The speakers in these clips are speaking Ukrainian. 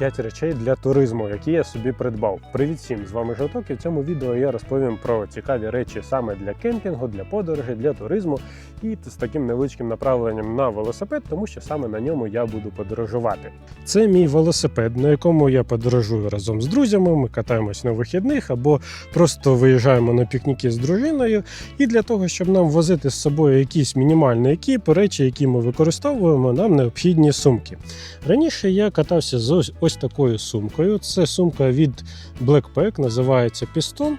5 речей для туризму, які я собі придбав. Привіт всім! З вами Жовток, і в цьому відео я розповім про цікаві речі саме для кемпінгу, для подорожей, для туризму і з таким невеличким направленням на велосипед, тому що саме на ньому я буду подорожувати. Це мій велосипед, на якому я подорожую разом з друзями. Ми катаємось на вихідних або просто виїжджаємо на пікніки з дружиною. І для того, щоб нам возити з собою якийсь мінімальний екіп, речі, які ми використовуємо, нам необхідні сумки. Раніше я катався з ось, ось такою сумкою. Це сумка від Blackpack, називається Piston.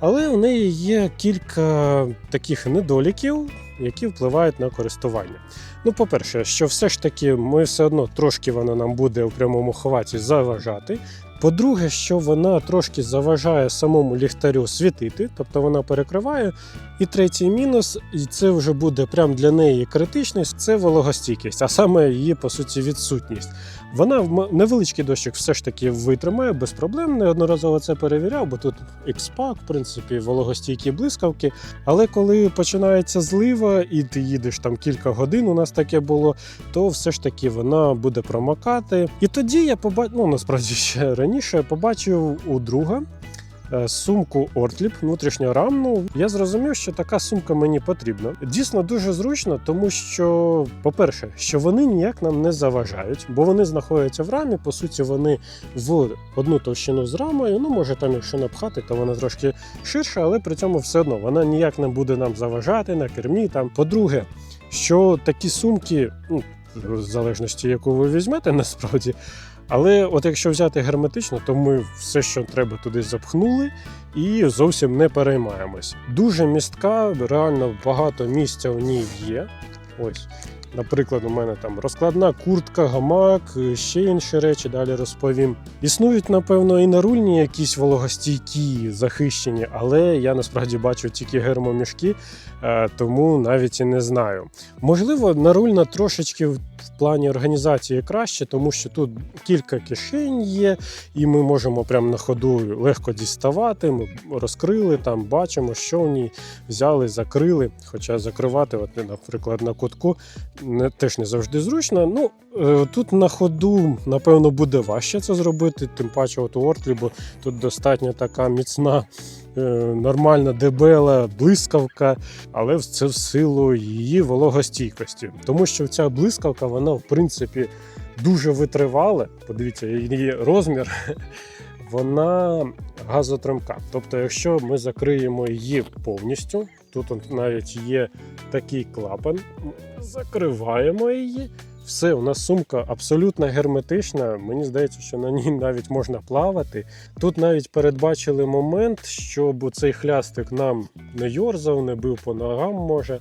Але в неї є кілька таких недоліків, які впливають на користування. Ну, по-перше, що все ж таки ми все одно трошки вона нам буде у прямому хваті заважати. По-друге, що вона трошки заважає самому ліхтарю світити, тобто вона перекриває. І третій мінус, і це вже буде прям для неї критичність, це вологостійкість, а саме її по суті відсутність. Вона в невеличкий дощик все ж таки витримає без проблем. Неодноразово це перевіряв, бо тут експак, в принципі, вологостійкі блискавки. Але коли починається злива, і ти їдеш там кілька годин, у нас таке було, то все ж таки вона буде промокати. І тоді я побачив, ну насправді ще раніше побачив у друга. Е, Сумку Ортліп внутрішньорамну. Я зрозумів, що така сумка мені потрібна. Дійсно дуже зручно, тому що, по-перше, що вони ніяк нам не заважають, бо вони знаходяться в рамі. По суті, вони в одну товщину з рамою. Ну, може, там, якщо напхати, то вона трошки ширша, але при цьому все одно вона ніяк не буде нам заважати на кермі. Там, по-друге, що такі сумки, ну, в залежності, яку ви візьмете, насправді. Але от якщо взяти герметично, то ми все, що треба, туди запхнули і зовсім не переймаємось. Дуже містка, реально багато місця в ній є. Ось. Наприклад, у мене там розкладна куртка, гамак, е, ще інші речі, далі розповім. Існують, напевно, і нарульні якісь вологостійкі, захищені, але я насправді бачу тільки гермомішки, е, тому навіть і не знаю. Можливо, нарульна трошечки плані організації краще, тому що тут кілька кишень є, і ми можемо прямо на ходу легко діставати. Ми розкрили там, бачимо, що в ній взяли, закрили. Хоча закривати, от, наприклад, на кутку не, теж не завжди зручно. Ну, е, тут на ходу, напевно, буде важче це зробити, тим паче от у Ортлі, бо тут достатньо така міцна. Е, Нормальна дебела блискавка, але це в силу її вологостійкості. Тому що ця блискавка, вона в принципі дуже витривала. Подивіться, її розмір, вона газотримка. Тобто, якщо ми закриємо її повністю, тут навіть є такий клапан, закриваємо її. Все, у нас сумка абсолютно герметична. Мені здається, що на ній навіть можна плавати. Тут навіть передбачили момент, щоб цей хлястик нам не йорзав, не бив по ногам може,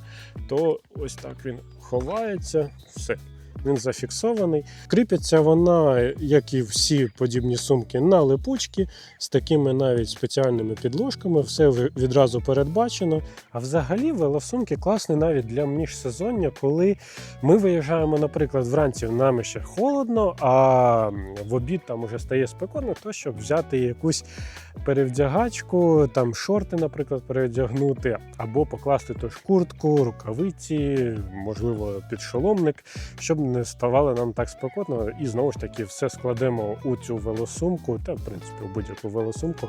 то ось так він ховається. Все. Він зафіксований. Кріпиться вона, як і всі подібні сумки, на липучки з такими навіть спеціальними підложками. Все відразу передбачено. А взагалі велосумки класні навіть для міжсезоння, коли ми виїжджаємо, наприклад, вранці нам ще холодно, а в обід там уже стає спекотно, то щоб взяти якусь перевдягачку, там шорти, наприклад, перевдягнути, або покласти тож куртку, рукавиці, можливо, підшоломник, щоб не ставало нам так спекотно. І знову ж таки все складемо у цю велосумку, та в принципі у будь-яку велосумку.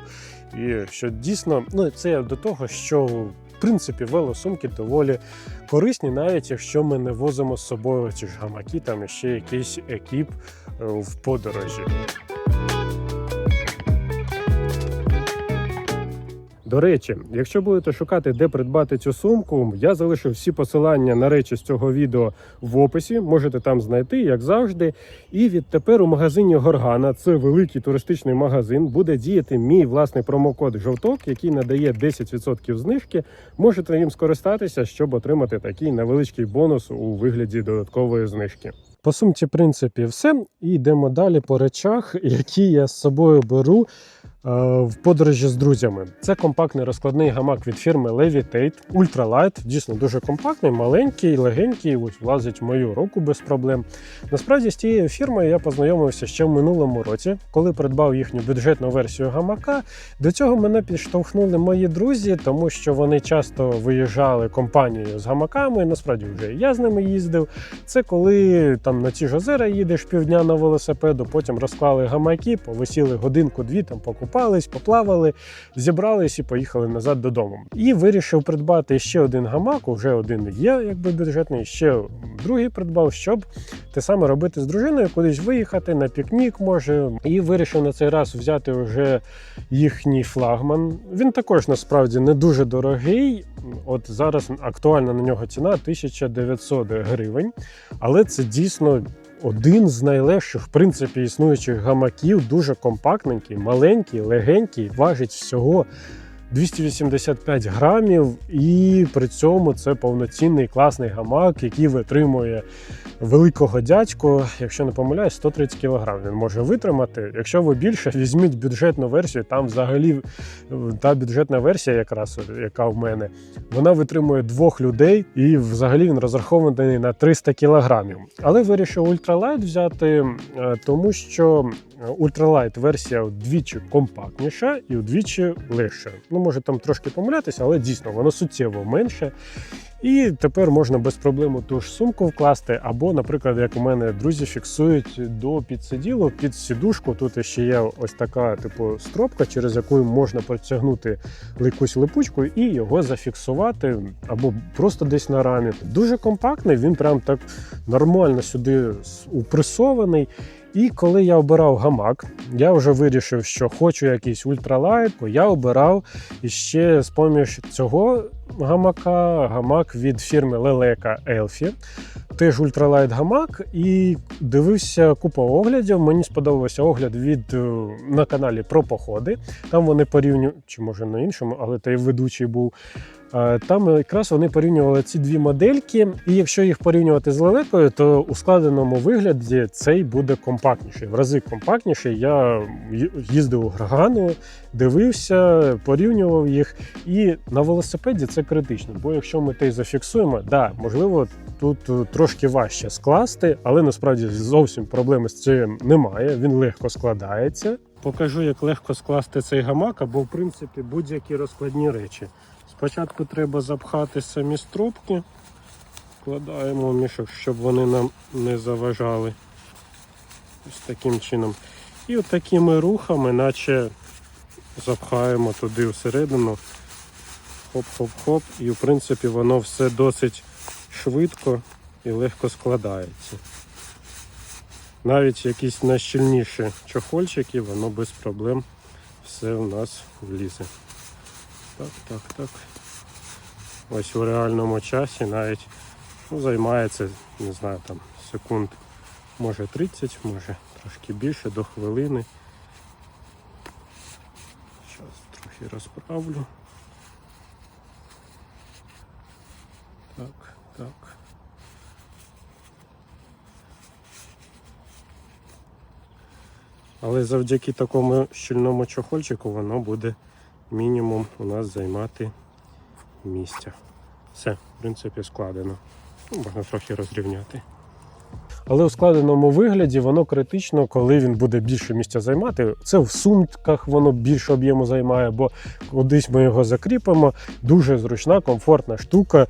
І що дійсно, ну це до того, що в принципі велосумки доволі корисні, навіть якщо ми не возимо з собою ці ж гамаки, там ще якийсь екіп е, в подорожі. До речі, якщо будете шукати, де придбати цю сумку, я залишив всі посилання на речі з цього відео в описі. Можете там знайти, як завжди. І відтепер у магазині Горгана, це великий туристичний магазин, буде діяти мій власний промокод жовток, який надає 10% знижки. Можете їм скористатися, щоб отримати такий невеличкий бонус у вигляді додаткової знижки. По сумці, в принципі, все. І йдемо далі по речах, які я з собою беру в подорожі з друзями. Це компактний розкладний гамак від фірми Levitate Ultralight. Дійсно дуже компактний, маленький, легенький. Ось влазить в мою руку без проблем. Насправді з тією фірмою я познайомився ще в минулому році, коли придбав їхню бюджетну версію гамака. До цього мене підштовхнули мої друзі, тому що вони часто виїжджали компанією з гамаками. Насправді вже я з ними їздив. Це коли там на ті ж озера їдеш півдня на велосипеду, потім розклали гамаки, повисіли годинку-дві, там покупались, поплавали, зібрались і поїхали назад додому. І вирішив придбати ще один гамак. Уже один є, якби бюджетний, ще другий придбав, щоб те саме робити з дружиною, кудись виїхати на пікнік може. І вирішив на цей раз взяти вже їхній флагман. Він також насправді не дуже дорогий. От зараз актуальна на нього ціна 1900 гривень, але це дійсно. Один з найлегших, в принципі, існуючих гамаків, дуже компактненький, маленький, легенький, важить всього 285 грамів, і при цьому це повноцінний класний гамак, який витримує великого дядьку, якщо не помиляюсь, 130 кг він може витримати. Якщо ви більше, візьміть бюджетну версію, там взагалі та бюджетна версія, якраз яка в мене, вона витримує двох людей, і взагалі він розрахований на 300 кг. Але вирішив ультралайт взяти, е, тому що ультралайт версія вдвічі компактніша і вдвічі легша. Ну, може там трошки помилятися, але дійсно воно суттєво менше. І тепер можна без проблем ту ж сумку вкласти, або, наприклад, як у мене друзі фіксують до підсиділу, під сідушку. Тут ще є ось така типу стропка, через яку можна протягнути якусь липучку і його зафіксувати, або просто десь на рамі. Дуже компактний, він прям так нормально сюди упресований. І коли я обирав гамак, я вже вирішив, що хочу якийсь ультралайт, я обирав іще з поміж цього гамака гамак від фірми Лелека Елфі. Теж ультралайт гамак, і дивився купу оглядів. Мені сподобався огляд від е, на каналі про походи. Там вони порівнюють, чи може на іншому, але той ведучий був. Е, Там якраз вони порівнювали ці дві модельки, і якщо їх порівнювати з лелекою, то у складеному вигляді цей буде компактніший. В рази компактніший. Я їздив у Грагану, дивився, порівнював їх. І на велосипеді це критично. Бо якщо ми той зафіксуємо, да, можливо, тут трошки важче скласти, але насправді зовсім проблеми з цим немає. Він легко складається. Покажу, як легко скласти цей гамак, або в принципі будь-які розкладні речі. Спочатку треба запхати самі стропки, вкладаємо в мішок, щоб вони нам не заважали. Ось таким чином. І от такими рухами, наче запхаємо туди всередину. Хоп-хоп-хоп. І в принципі воно все досить швидко і легко складається. Навіть якісь найщільніші чохольчики, воно без проблем все у нас влізе. Так, так, так. Ось у реальному часі навіть ну, займається, не знаю, там секунд, може 30, може трошки більше, до хвилини. Зараз трохи розправлю. Так, так. Але завдяки такому щільному чохольчику воно буде мінімум у нас займати місця. Все, в принципі, складено. Ну, Можна трохи розрівняти. Але у складеному вигляді воно критично, коли він буде більше місця займати. Це в сумках воно більше об'єму займає, бо кудись ми його закріпимо. Дуже зручна, комфортна штука,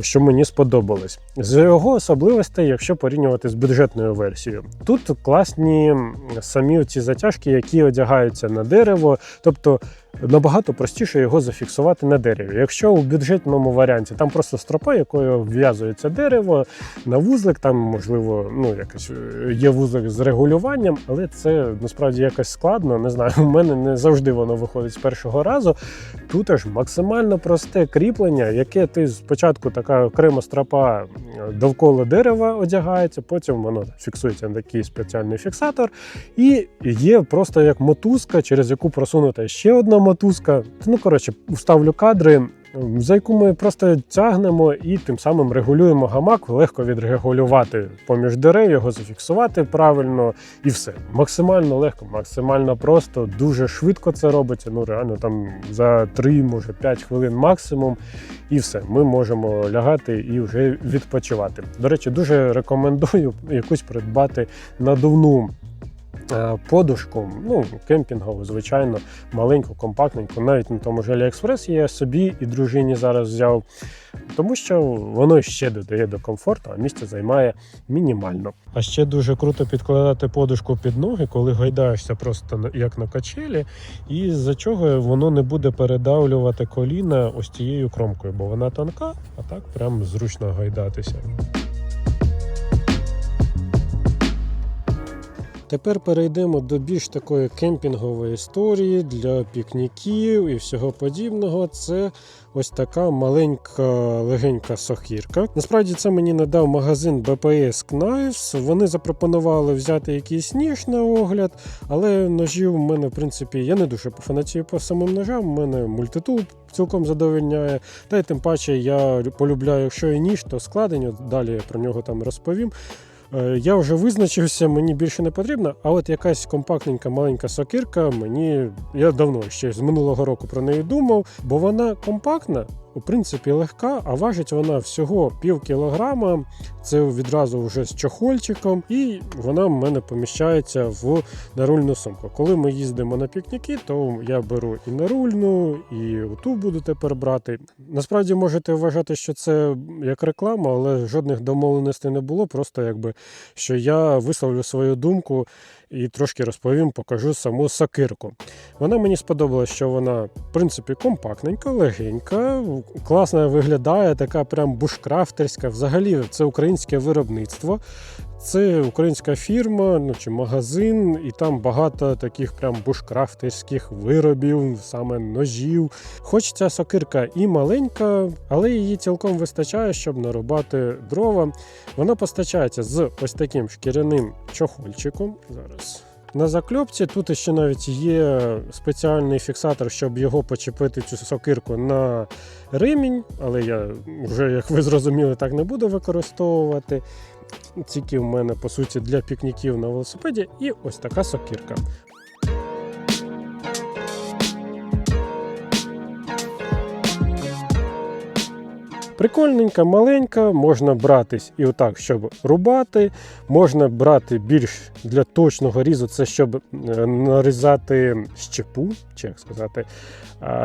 що мені сподобалось. З його особливостей, якщо порівнювати з бюджетною версією, тут класні самі ці затяжки, які одягаються на дерево. тобто Набагато простіше його зафіксувати на дереві. Якщо у бюджетному варіанті там просто стропа, якою вв'язується дерево на вузлик, там можливо ну якось є вузлик з регулюванням, але це насправді якось складно. Не знаю, у мене не завжди воно виходить з першого разу. Тут аж максимально просте кріплення, яке ти спочатку така окрема стропа довкола дерева одягається, потім воно фіксується на такий спеціальний фіксатор, і є просто як мотузка, через яку просунута ще одна мотузка. Ну, коротше, вставлю кадри. за яку ми просто тягнемо і тим самим регулюємо гамак, легко відрегулювати поміж дерев, його зафіксувати правильно і все. Максимально легко, максимально просто, дуже швидко це робиться. Ну реально там за 3, може 5 хвилин максимум, і все. Ми можемо лягати і вже відпочивати. До речі, дуже рекомендую якусь придбати надувну. Е, Подушку, ну, кемпінгову, звичайно, маленьку, компактненьку. Навіть на тому ж AliExpress я собі і дружині зараз взяв, тому що воно ще додає до комфорту, а місце займає мінімально. А ще дуже круто підкладати подушку під ноги, коли гайдаєшся просто як на качелі, і з-за чого воно не буде передавлювати коліна ось цією кромкою, бо вона тонка, а так прям зручно гайдатися. Тепер перейдемо до більш такої кемпінгової історії для пікніків і всього подібного. Це ось така маленька легенька сокірка. Насправді це мені надав магазин BPS Knives. Вони запропонували взяти якийсь ніж на огляд, але ножів в мене, в принципі, я не дуже пофанатію по самим ножам. У мене мультитул цілком задовольняє. Та й тим паче я полюбляю, якщо і ніж, то складень. От Далі я про нього там розповім. Е, Я вже визначився, мені більше не потрібно, а от якась компактненька маленька сокирка, мені я давно ще з минулого року про неї думав, бо вона компактна, у принципі, легка, а важить вона всього пів кілограма. Це відразу вже з чохольчиком, і вона в мене поміщається в нарульну сумку. Коли ми їздимо на пікніки, то я беру і нарульну, і оту буду тепер брати. Насправді можете вважати, що це як реклама, але жодних домовленостей не було. Просто якби що я висловлю свою думку і трошки розповім, покажу саму сокирку. Вона мені сподобалась, що вона, в принципі, компактненька, легенька, класно виглядає, така прям бушкрафтерська. Взагалі, це українське виробництво. Це українська фірма ну, чи магазин, і там багато таких прям бушкрафтерських виробів, саме ножів. Хоч ця сокирка і маленька, але її цілком вистачає, щоб нарубати дрова. Вона постачається з ось таким шкіряним чохольчиком. Зараз. На закльопці тут ще навіть є спеціальний фіксатор, щоб його почепити цю сокирку на ремінь, але я вже, як ви зрозуміли, так не буду використовувати. Тільки в мене, по суті, для пікніків на велосипеді, і ось така сокирка. Прикольненька, маленька, можна братись і отак, щоб рубати. Можна брати більш для точного різу, це щоб е, нарізати щепу, чи як сказати,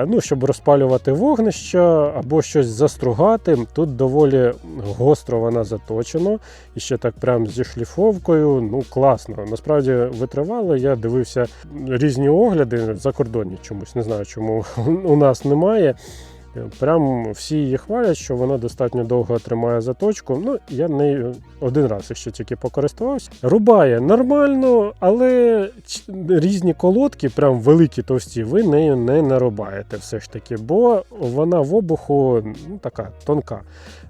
ну, щоб розпалювати вогнища або щось застругати. Тут доволі гостро вона заточена. І ще так прям зі шліфовкою. Ну, класно. Насправді витривало. Я дивився різні огляди за кордоні чомусь. Не знаю, чому у нас немає. Прям всі її хвалять, що вона достатньо довго тримає заточку. Ну, я нею один раз ще тільки покористувався. Рубає нормально, але різні колодки, прям великі товсті, ви нею не нарубаєте все ж таки, бо вона в обуху ну, така тонка.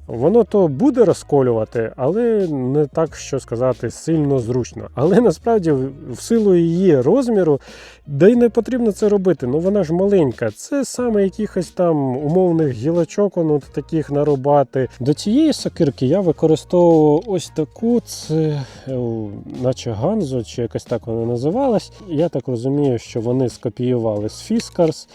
Воно то буде розколювати, але не так, що сказати, сильно зручно. Але насправді, в силу її розміру, де й не потрібно це робити. Ну вона ж маленька. Це саме якихось там умовних гілочок, ну, таких нарубати. До цієї сокирки я використовував ось таку, це е, наче Ганзо, чи якось так вона називалась. Я так розумію, що вони скопіювали з Fiskars.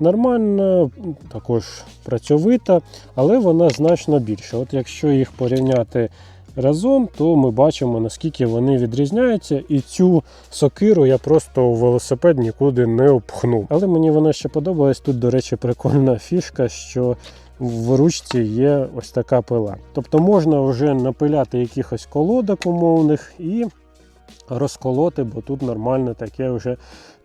Нормальна, також працьовита, але вона значно більша. От якщо їх порівняти разом, то ми бачимо, наскільки вони відрізняються. І цю сокиру я просто у велосипед нікуди не обхну. Але мені вона ще подобалась. Тут, до речі, прикольна фішка, що в ручці є ось така пила. Тобто можна вже напиляти якихось колодок умовних і розколоти, бо тут нормально таке вже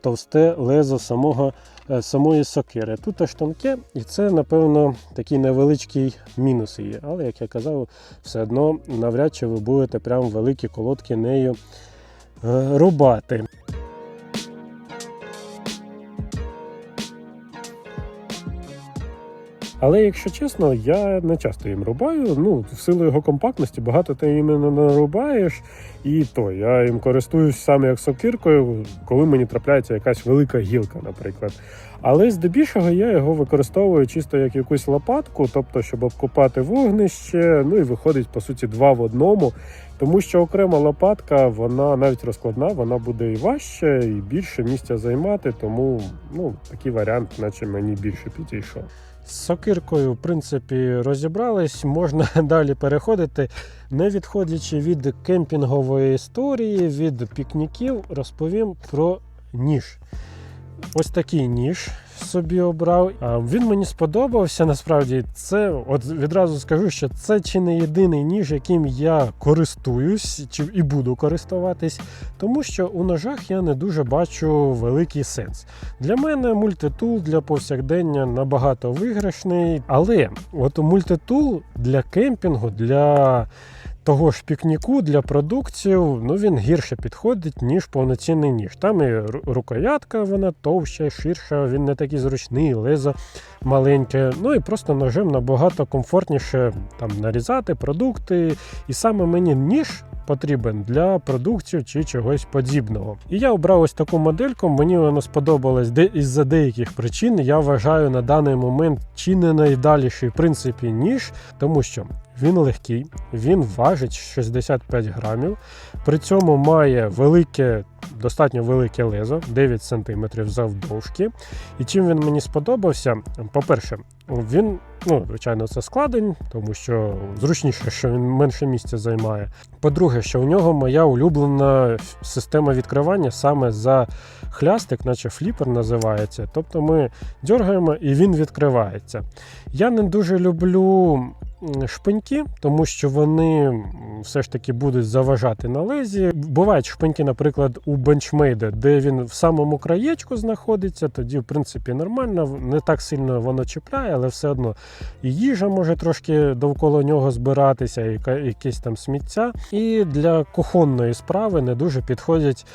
товсте лезо самого, самої сокири. Тут аж тонке, і це, напевно, такий невеличкий мінус її. Але, як я казав, все одно навряд чи ви будете прям великі колодки нею е, рубати. Але якщо чесно, я не часто їм рубаю. Ну, в силу його компактності багато ти іменно не нарубаєш. І то я їм користуюсь саме як сокиркою, коли мені трапляється якась велика гілка, наприклад. Але здебільшого я його використовую чисто як якусь лопатку, тобто, щоб обкопати вогнище. Ну і виходить, по суті, два в одному. Тому що окрема лопатка, вона навіть розкладна, вона буде і важче, і більше місця займати. Тому ну, такий варіант, наче мені більше підійшов. З сокиркою, в принципі, розібрались. Можна далі переходити. Не відходячи від кемпінгової історії, від пікніків, розповім про ніж. Ось такий ніж собі обрав. Він мені сподобався. Насправді, це от відразу скажу, що це чи не єдиний ніж, яким я користуюсь, чи і буду користуватись, тому що у ножах я не дуже бачу великий сенс. Для мене мультитул для повсякдення набагато виграшний, але от мультитул для кемпінгу, для того ж пікніку для продуктів, ну він гірше підходить, ніж повноцінний ніж. Там і рукоятка, вона товща, ширша, він не такий зручний, лезо маленьке. Ну і просто ножем набагато комфортніше там нарізати продукти. І саме мені ніж. Потрібен для продуктів чи чогось подібного. І я обрав ось таку модельку. Мені вона сподобалась де із-за деяких причин. Я вважаю на даний момент чи не найдаліший в принципі ніж, тому що він легкий, він важить 65 грамів. При цьому має велике, достатньо велике лезо, 9 см завдовжки. І чим він мені сподобався, по-перше, він, ну, звичайно, це складень, тому що зручніше, що він менше місця займає. По-друге, що у нього моя улюблена система відкривання саме за хлястик, наче фліпер називається. Тобто ми дергаємо і він відкривається. Я не дуже люблю шпиньки, тому що вони все ж таки будуть заважати на лезі. Бувають шпиньки, наприклад, у бенчмейда, де він в самому краєчку знаходиться, тоді, в принципі, нормально, не так сильно воно чіпляє, але все одно і їжа може трошки довкола нього збиратися, і якесь там сміття. І для кухонної справи не дуже підходять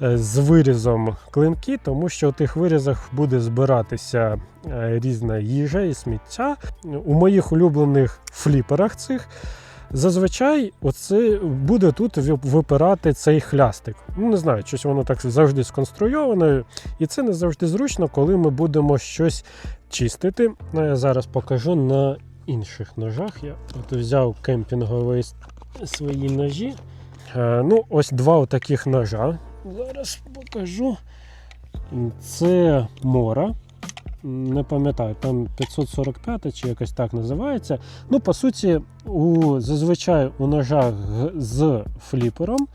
з вирізом клинки, тому що у тих вирізах буде збиратися е, різна їжа і сміття. У моїх улюблених фліперах цих. Зазвичай оце буде тут випирати цей хлястик. Ну, не знаю, щось воно так завжди сконструйоване, і це не завжди зручно, коли ми будемо щось чистити. Ну, я зараз покажу на інших ножах. Я от взяв кемпінгові свої ножі. Е, ну, ось два таких ножа. Зараз покажу. Це мора. Не пам'ятаю, там 545 чи якось так називається. Ну, по суті, у, зазвичай у ножах з фліпером,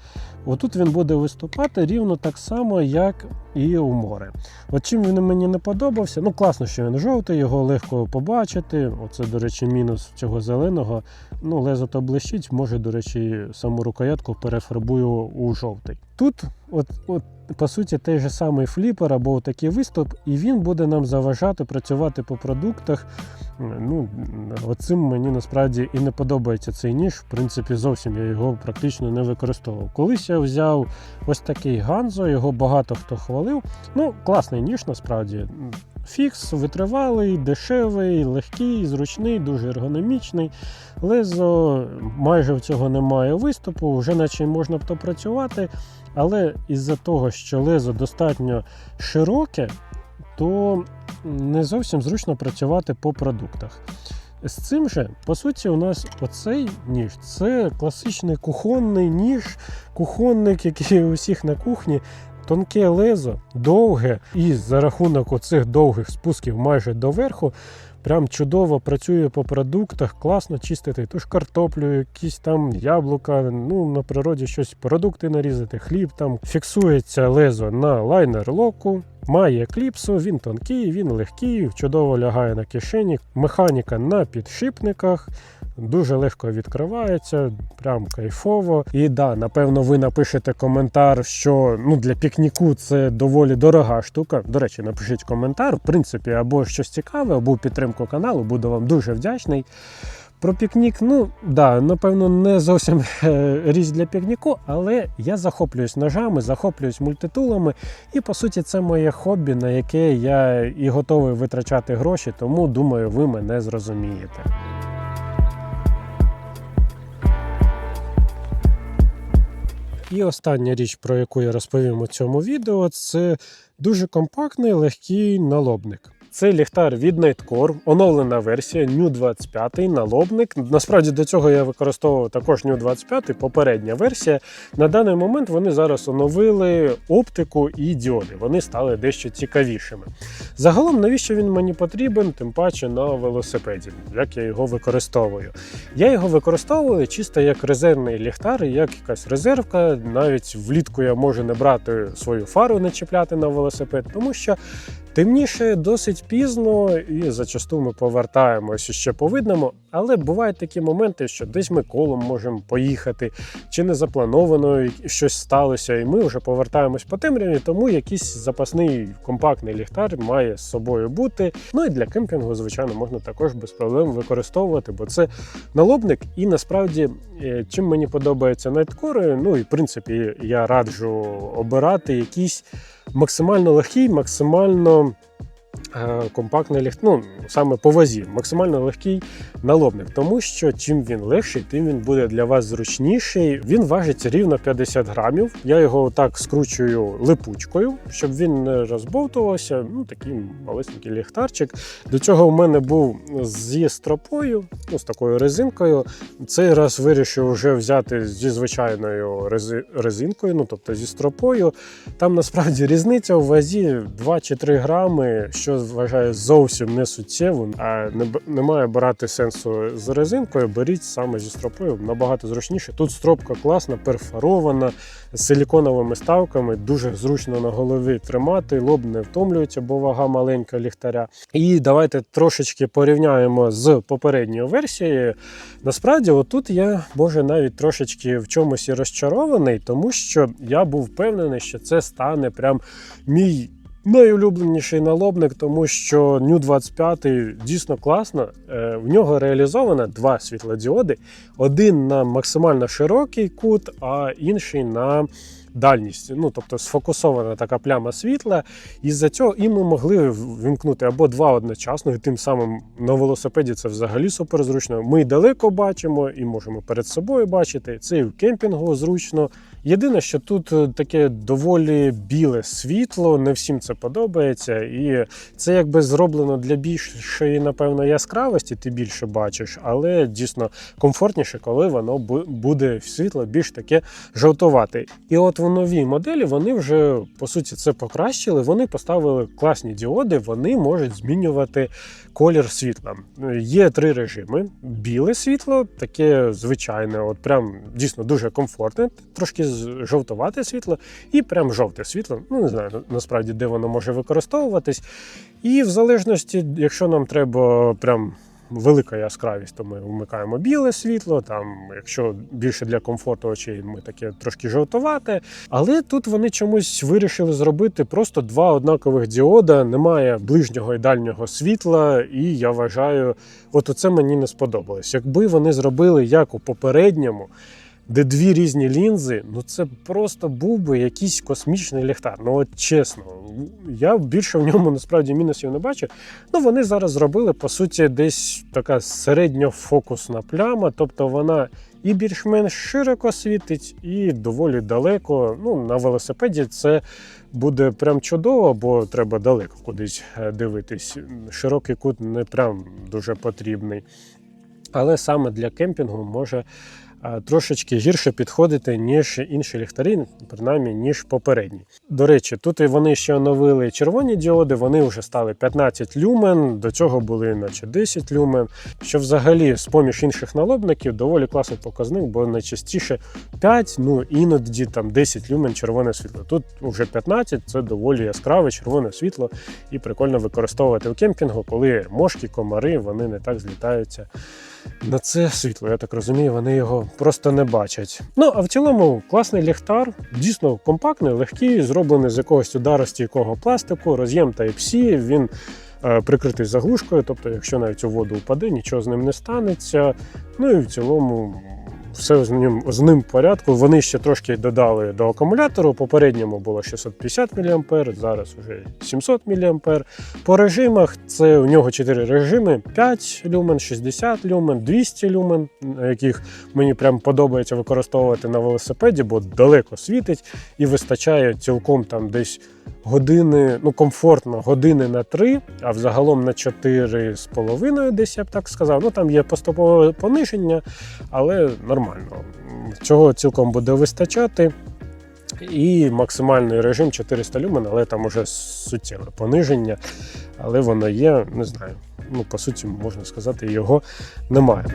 отут він буде виступати рівно так само, як і у море. От чим він мені не подобався. Ну, класно, що він жовтий, його легко побачити. Оце, до речі, мінус цього зеленого. Ну, лезо то блищить, може, до речі, саму рукоятку перефарбую у жовтий. Тут, от, от по суті, той же самий фліпер або такий виступ, і він буде нам заважати працювати по продуктах. Ну, оцим мені насправді і не подобається цей ніж. В принципі, зовсім я його практично не використовував. Колись я взяв ось такий ганзо, його багато хто хвалив. Ну, класний ніж насправді. Фікс, витривалий, дешевий, легкий, зручний, дуже ергономічний. Лезо майже в цього немає виступу, вже наче можна б то працювати. Але із-за того, що лезо достатньо широке, то не зовсім зручно працювати по продуктах. З цим же, по суті, у нас оцей ніж це класичний кухонний ніж, кухонник, який у всіх на кухні. Тонке лезо, довге, і за рахунок оцих довгих спусків майже до верху, прям чудово працює по продуктах, класно чистити ту ж картоплю, якісь там яблука, ну на природі щось продукти нарізати, хліб там. Фіксується лезо на лайнер локу, має кліпсу, він тонкий, він легкий, чудово лягає на кишені. Механіка на підшипниках. Дуже легко відкривається, прям кайфово. І да, напевно, ви напишете коментар, що ну для пікніку це доволі дорога штука. До речі, напишіть коментар. В принципі, або щось цікаве, або підтримку каналу. Буду вам дуже вдячний. Про пікнік, ну да, напевно, не зовсім е, річ для пікніку, але я захоплююсь ножами, захоплююсь мультитулами, і по суті, це моє хобі, на яке я і готовий витрачати гроші, тому думаю, ви мене зрозумієте. І остання річ, про яку я розповім у цьому відео, це дуже компактний легкий налобник. Це ліхтар від Nightcore, оновлена версія New 25 налобник. Насправді до цього я використовував також New 25, попередня версія. На даний момент вони зараз оновили оптику і діоди. Вони стали дещо цікавішими. Загалом, навіщо він мені потрібен, тим паче на велосипеді, як я його використовую. Я його використовую чисто як резервний ліхтар, як якась резервка. Навіть влітку я можу не брати свою фару, не чіпляти на велосипед, тому що темніше досить пізно і зачасту ми повертаємося ще по видному. Але бувають такі моменти, що десь ми колом можемо поїхати, чи не заплановано щось сталося, і ми вже повертаємось по темряві, тому якийсь запасний компактний ліхтар має з собою бути. Ну і для кемпінгу, звичайно, можна також без проблем використовувати, бо це налобник. І насправді, е, чим мені подобається найткори, ну і в принципі я раджу обирати якийсь максимально легкий, максимально. Е, Компактний ліхт, ну саме по вазі, максимально легкий налобник, тому що чим він легший, тим він буде для вас зручніший. Він важить рівно 50 грамів. Я його так скручую липучкою, щоб він не розбовтувався. Ну такий малесенький ліхтарчик. До цього в мене був зі стропою, ну з такою резинкою. Цей раз вирішив вже взяти зі звичайною резинкою, ну тобто зі стропою. Там насправді різниця у вазі 2 чи 3 грами, що вважаю зовсім не суттєво. А не, немає брати сенсу з резинкою, беріть саме зі стропою, набагато зручніше. Тут стропка класна, перфорована, з силіконовими ставками, дуже зручно на голові тримати, лоб не втомлюється, бо вага маленька ліхтаря. І давайте трошечки порівняємо з попередньою версією. Насправді, отут я може навіть трошечки в чомусь і розчарований, тому що я був впевнений, що це стане прям мій. Найулюбленіший налобник, тому що New 25 дійсно класно. Е, В нього реалізовано два світлодіоди: один на максимально широкий кут, а інший на дальність. Ну тобто сфокусована така пляма світла. І за цього і ми могли вімкнути або два одночасно, і тим самим на велосипеді це взагалі супер зручно. Ми й далеко бачимо і можемо перед собою бачити. Це і в кемпінгу зручно. Єдине, що тут е, таке доволі біле світло, не всім це подобається, і це якби зроблено для більшої, напевно, яскравості, ти більше бачиш, але дійсно комфортніше, коли воно буде світло більш таке жовтувате. І от в новій моделі вони вже по суті це покращили. Вони поставили класні діоди, вони можуть змінювати колір світла. Є три режими: біле світло, таке звичайне, от прям дійсно дуже комфортне, трошки жовтувате світло, і прям жовте світло. Ну не знаю насправді, де воно може використовуватись. І в залежності, якщо нам треба прям. Велика яскравість, то ми вмикаємо біле світло. Там, якщо більше для комфорту очей, ми таке трошки жовтувате. Але тут вони чомусь вирішили зробити просто два однакових діода. Немає ближнього і дальнього світла, і я вважаю, от оце мені не сподобалось. Якби вони зробили як у попередньому. Де дві різні лінзи, ну це просто був би якийсь космічний ліхтар. Ну от чесно, я більше в ньому насправді мінусів не бачу. Ну вони зараз зробили по суті десь така середньофокусна пляма, тобто вона і більш-менш широко світить, і доволі далеко. Ну на велосипеді це буде прям чудово, бо треба далеко кудись е, дивитись. Широкий кут не прям дуже потрібний. Але саме для кемпінгу може трошечки гірше підходити, ніж інші ліхтарі, принаймні, ніж попередні. До речі, тут вони ще оновили червоні діоди, вони вже стали 15 люмен, до цього були наче 10 люмен. Що взагалі з поміж інших налобників доволі класний показник, бо найчастіше 5, ну іноді там 10 люмен червоне світло. Тут вже 15, це доволі яскраве червоне світло, і прикольно використовувати в кемпінгу, коли мошки, комари вони не так злітаються на це світло. Я так розумію, вони його просто не бачать. Ну а в цілому класний ліхтар, дійсно компактний, легкий, зроблений з якогось ударостійкого пластику, роз'єм Type-C, він. е, Прикритий заглушкою, тобто, якщо навіть у воду впаде, нічого з ним не станеться. Ну і в цілому все з ним, з ним в порядку. Вони ще трошки додали до акумулятору. Попередньому було 650 мА, зараз вже 700 мА. По режимах це у нього 4 режими: 5 люмен, 60 люмен, 200 люмен, яких мені прям подобається використовувати на велосипеді, бо далеко світить і вистачає цілком там десь години, ну комфортно, години на 3, а взагалом на 4 з половиною, десь я б так сказав. Ну там є поступове пониження, але нормально. Цього цілком буде вистачати. І максимальний режим 400 люмен, але там уже суттєве пониження. Але воно є, не знаю. Ну, по суті, можна сказати, його немає.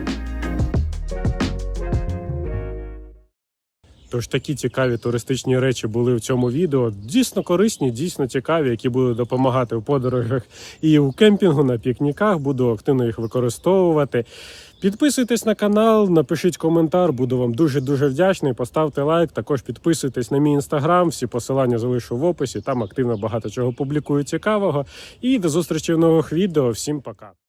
Тож такі цікаві туристичні речі були в цьому відео. Дійсно корисні, дійсно цікаві, які будуть допомагати в подорожах і у кемпінгу, на пікніках. Буду активно їх використовувати. Підписуйтесь на канал, напишіть коментар, буду вам дуже дуже вдячний. Поставте лайк. Також підписуйтесь на мій інстаграм. Всі посилання залишу в описі. Там активно багато чого публікую цікавого. І до зустрічі в нових відео. Всім пока.